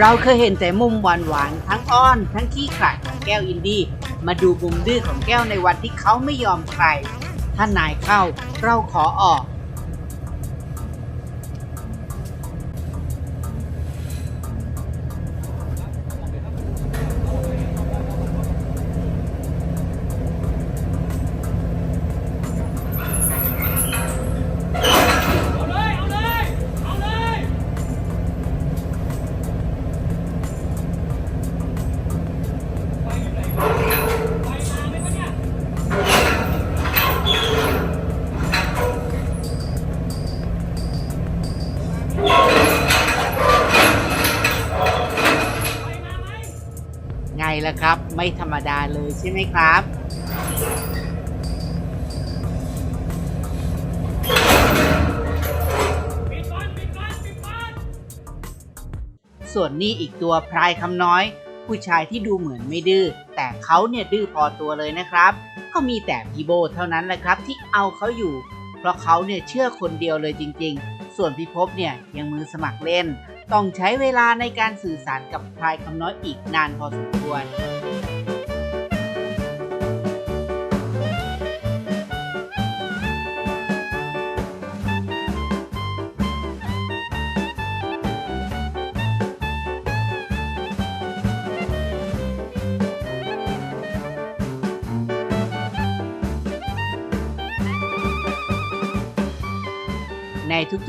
เราเคยเห็นแต่มุมหวานหวานทั้งอ้อน ทั้งขี้ขลาดของแก้วอินดี้มาดูมุมดื้อของแก้วในวันที่เขาไม่ยอมใคร ถ้านายเข้าเราขอออก ล่ะครับ ไม่ธรรมดาเลยใช่ไหมครับ ส่วนนี้อีกตัวพรายคำน้อย ผู้ชายที่ดูเหมือนไม่ดื้อแต่เขาเนี่ยดื้อพอตัวเลยนะครับ ก็มีแต่พี่โบเท่านั้นแหละครับที่เอาเขาอยู่ เพราะเขาเนี่ยเชื่อคนเดียวเลยจริง ๆ ส่วนพิภพเนี่ยยังมือสมัครเล่น ต้องใช้เวลาในการสื่อสารกับพรายคำน้อยอีกนานพอสมควร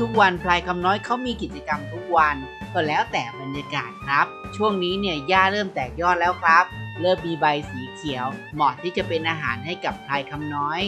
ทุกๆ วันพลายคำน้อยเขามีกิจกรรมทุกวัน ก็แล้วแต่บรรยากาศครับ ช่วงนี้เนี่ยหญ้าเริ่มแตกยอดแล้วครับ เริ่มมีใบสีเขียว เหมาะที่จะเป็นอาหารให้กับพลายคำน้อย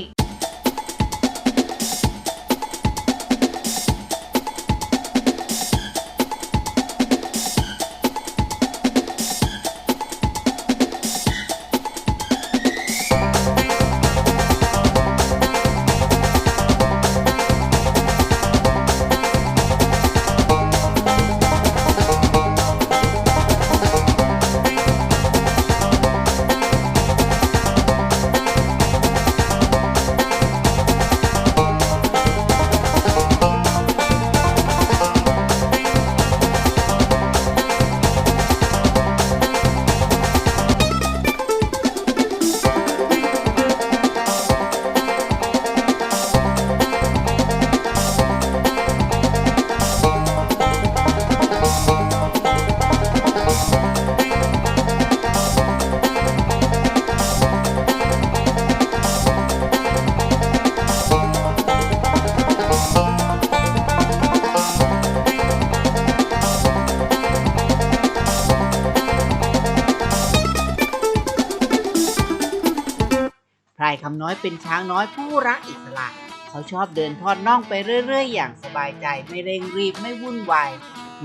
คำน้อยเป็นช้างน้อยผู้รักอิสระ เขาชอบเดินทอดน่องไปเรื่อยๆ อย่างสบายใจไม่เร่งรีบไม่วุ่นวาย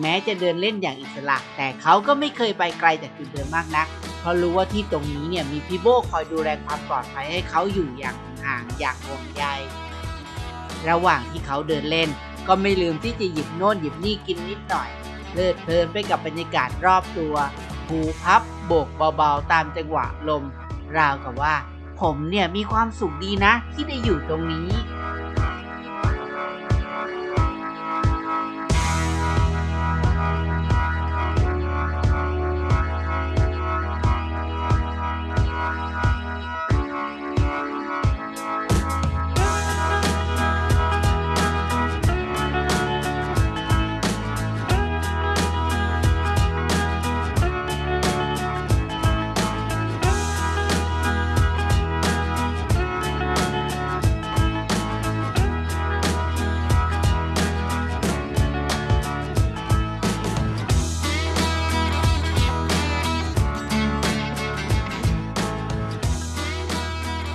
แม้จะเดินเล่นอย่างอิสระ แต่เขาก็ไม่เคยไปไกลจากจุดเดิมมากนัก เพราะรู้ว่าที่ตรงนี้เนี่ยมีพี่โบคอยดูแลความปลอดภัยให้เขาอยู่อย่างห่างๆอย่างห่วงใยระหว่างที่เขาเดินเล่น ก็ไม่ลืมที่จะหยิบโน่นหยิบนี่กินนิดหน่อยเพลิดเพลินไปกับบรรยากาศรอบตัว หูพับโบกเบาๆตามจังหวะลม ราวกับว่า ผมเนี่ยมีความสุขดีนะที่ได้อยู่ตรงนี้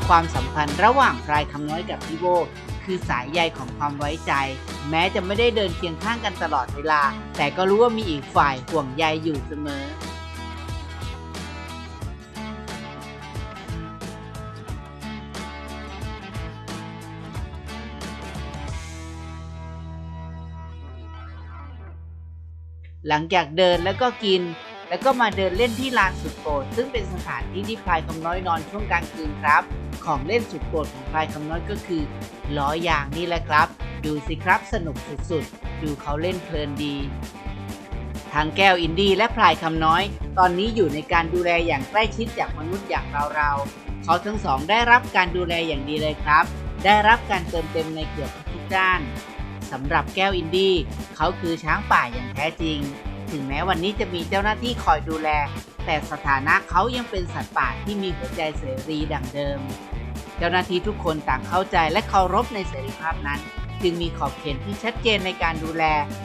ความสัมพันธ์ระหว่างพลายคำน้อยกับพี่โบคือสายใยของความไว้ใจ แม้จะไม่ได้เดินเคียงข้างกันตลอดเวลา แต่ก็รู้ว่ามีอีกฝ่ายห่วงใยอยู่เสมอ หลังจากเดินแล้วก็กิน แล้วก็มาเดินเล่นที่ลานสุดโปรดซึ่งเป็นสถานที่ที่พลายคำน้อยนอนช่วงกลางคืนครับ ของเล่นสุดโปรดของพลายคำน้อยก็คือล้อยางนี่แหละครับ ดูสิครับสนุกสุดๆ ดูเขาเล่นเพลินดีทั้งแก้วอินดี้และพลายคำน้อย ตอนนี้อยู่ในการดูแลอย่างใกล้ชิดจากมนุษย์อย่างเราๆเขาทั้งสองได้รับการดูแลอย่างดีเลยครับ ได้รับการเติมเต็มในเกือบทุกด้านสำหรับแก้วอินดี้เขาคือช้างป่าอย่างแท้จริง ถึงแม้วันนี้จะมีเจ้าหน้าที่คอยดูแล แต่สถานะเขายังเป็นสัตว์ป่าที่มีหัวใจเสรีดังเดิม เจ้าหน้าที่ทุกคนต่างเข้าใจและเคารพในเสรีภาพนั้น จึงมีขอบเขตที่ชัดเจนในการดูแล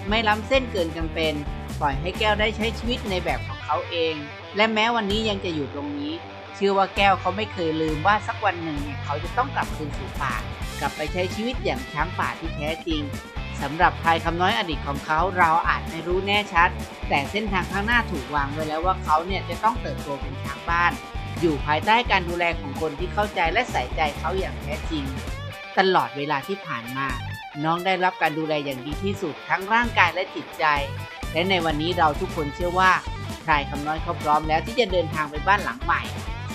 ไม่ล้ำเส้นเกินกันเป็น ปล่อยให้แก้วได้ใช้ชีวิตในแบบของเขาเอง และแม้วันนี้ยังจะอยู่ตรงนี้ เชื่อว่าแก้วเขาไม่เคยลืมว่าสักวันหนึ่งเนี่ยเขาจะต้องกลับคืนสู่ป่ากลับไปใช้ชีวิตอย่างช้างป่าที่แท้จริง สำหรับพลายคำน้อยอดีตของเขาเราอาจไม่รู้แน่ชัด แต่เส้นทางข้างหน้าถูกวางไว้แล้วว่าเขาเนี่ยจะต้องเติบโตเป็นช้างบ้าน อยู่ภายใต้การดูแลของคนที่เข้าใจและใส่ใจเขาอย่างแท้จริง ตลอดเวลาที่ผ่านมา น้องได้รับการดูแลอย่างดีที่สุดทั้งร่างกายและจิตใจ และในวันนี้เราทุกคนเชื่อว่าพลายคำน้อยเขาพร้อมแล้วที่จะเดินทางไปบ้านหลังใหม่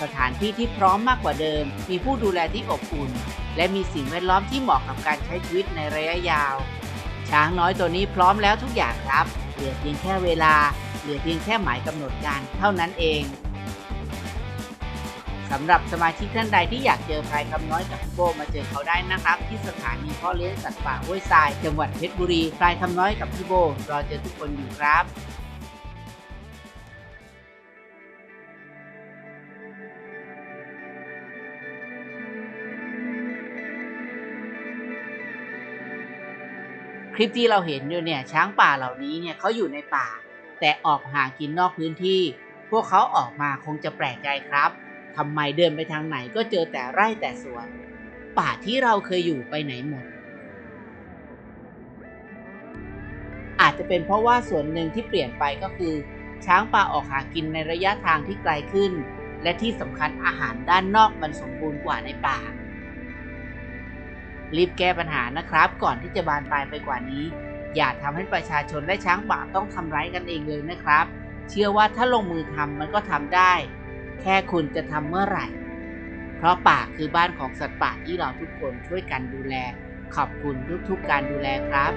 สถานที่ที่พร้อมมากกว่าเดิม มีผู้ดูแลที่อบอุ่น และมีสิ่งแวดล้อมที่เหมาะกับการใช้ชีวิตในระยะยาว ช้างน้อยตัวนี้พร้อมแล้วทุกอย่างครับ เหลือเพียงแค่เวลา เหลือเพียงแค่หมายกำหนดการเท่านั้นเองสำหรับสมาชิกท่านใดที่อยากเจอพลายคำน้อยกับพี่โบมาเจอเขาได้นะครับ ที่สถานีพ่อเลี้ยงสัตว์ป่าห้วยทรายจังหวัดเพชรบุรีพลายคำน้อยกับพี่โบรอเจอทุกคนอยู่ครับ คลิปที่เราเห็นอยู่เนี่ยช้างป่าเหล่านี้เนี่ยเขาอยู่ในป่า แต่ออกหากินนอกพื้นที่ พวกเขาออกมาคงจะแปลกใจครับทำไมเดินไปทางไหนก็เจอแต่ไร่แต่สวน ป่าที่เราเคยอยู่ไปไหนหมด อาจจะเป็นเพราะว่าส่วนหนึ่งที่เปลี่ยนไปก็คือ ช้างป่าออกหากินในระยะทางที่ไกลขึ้น และที่สำคัญอาหารด้านนอกมันสมบูรณ์กว่าในป่า รีบแก้ปัญหานะครับ ก่อนที่จะบานปลายไปกว่านี้ อย่าทำให้ประชาชนและช้างป่าต้องทำร้ายกันเองเลยนะครับ เชื่อว่าถ้าลงมือทำมันก็ทำได้ แค่คุณจะทำเมื่อไหร่ เพราะป่าคือบ้านของสัตว์ป่าที่เราทุกคนช่วยกันดูแล ขอบคุณทุกๆการดูแลครับ